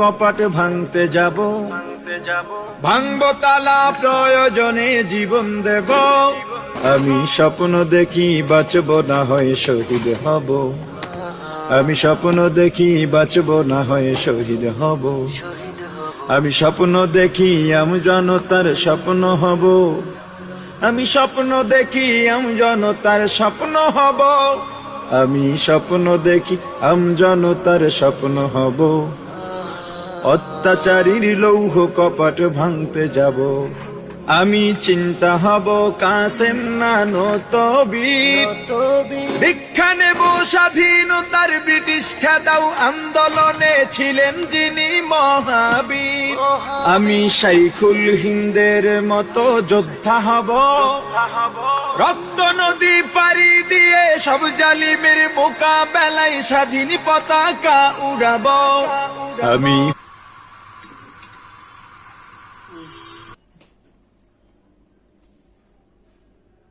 কপাট ভাঙতে যাব। ভাঙব তালা প্রয়োজনে জীবন দেব। আমি স্বপ্ন দেখি বাঁচব না হয় শহীদ হব। আমি স্বপ্ন দেখি বাঁচব না হয় শহীদ হব। আমি স্বপ্ন দেখি আমি জনতার স্বপ্ন হব। আমি স্বপ্ন দেখি আমি জনতার স্বপ্ন হব। আমি স্বপ্ন দেখি আম জনতার স্বপ্ন হব। অত্যাচারীর লৌহ কপাট ভাঙতে যাব। আমি চিন্তা হব, কাসেম নানো তবির দীক্ষা নেব স্বাধীনতার ব্রিটিশ খেদাও আন্দোলনে ছিলেন যিনি মহাবীর। আমি শাইখুল হিন্দের মতো যোদ্ধা হব। রক্ত নদী পাড়ি দিয়ে সব জালিমের মোকাবেলায় স্বাধীন পতাকা উড়াব। আমি Mm.